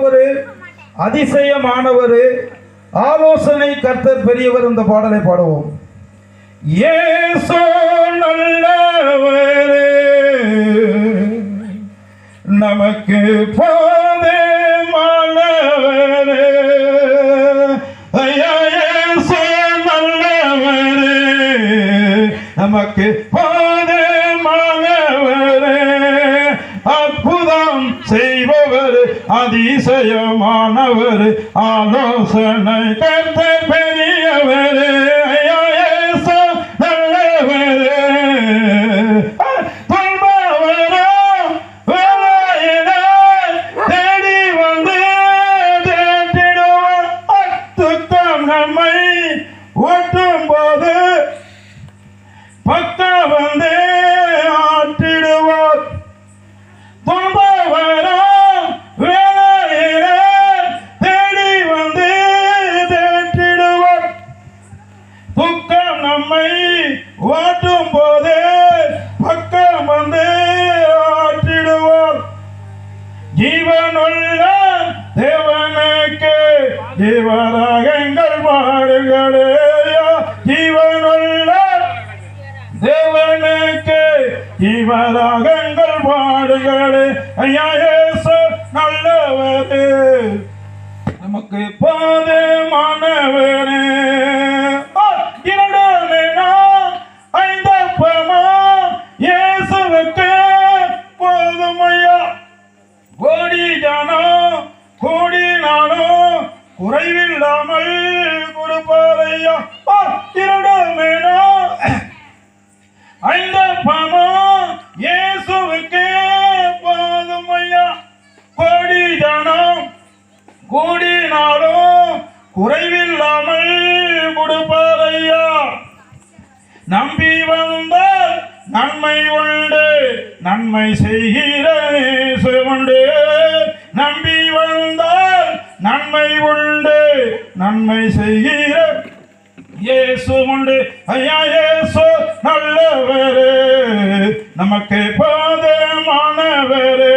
செய்பவர் அதிசயமானவர். ஆலோசனை கர்த்தர் பெரியவர் இந்த பாடலை பாடுவோம். ஏசோ நல்லவரே நமக்கு போதமானவரே ஐயா இயேசு நல்லவரே நமக்கு போதமானவரே அற்புதம் செய்பவர் அதிசயமானவர் ஆலோசனை கர்த்த பெரியவர் ஐயா நம்மை ஓட்டும் போது வந்து ஜீவராகங்கள் பாடுகளே ஜீவனுள்ள தேவனுக்கு ஜீவராகங்கள் பாடுகளே ஐயா இயேசு நல்லவரே. நமக்கு போதுமானவரே. குறைவில்லாமல் குருபாலையா? ஆ, அந்த நான் ஐந்தப்பமா போதும் ஐயா. கோடி தானம் கூடினாலும் குறைவில்லாமல் கொடுப்பாரையா நம்பி வந்தால் நன்மை உண்டு நன்மை செய்கிற இயேசு உண்டு. நம்பி வந்தால் நன்மை உண்டு நன்மை செய்கிற இயேசு உண்டு. ஐயா இயேசு நல்லவரே நமக்கு போதமானவரே.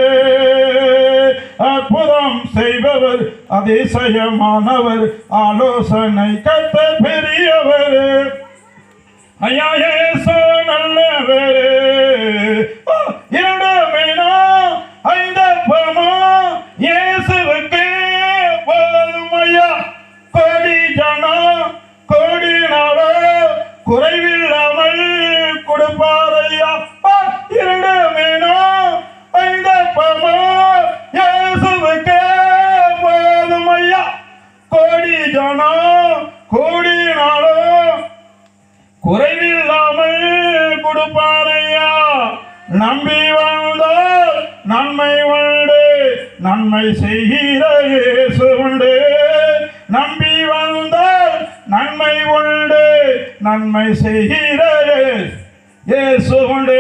அற்புதம் செய்பவர் அதிசயமானவர். ஆலோசனை கத்த பெரிய கோடி ஜனம் நாளோ குறைவில்லாமல் கொடுப்பாரையா நம்பி வந்தால் நன்மை உண்டு. நன்மை செய்கிற இயேசு உண்டு. நம்பி வந்தால் நன்மை உண்டு. நன்மை செய்கிற இயேசு உண்டு.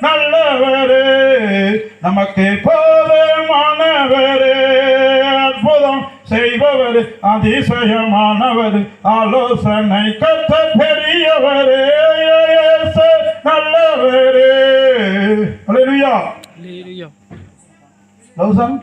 நல்லவரே. நமக்கு போ செய்பவர் அதிசயமானவர் ஆலோசனை கத்த பெரியவரே நல்லவரே. Hallelujah. Love song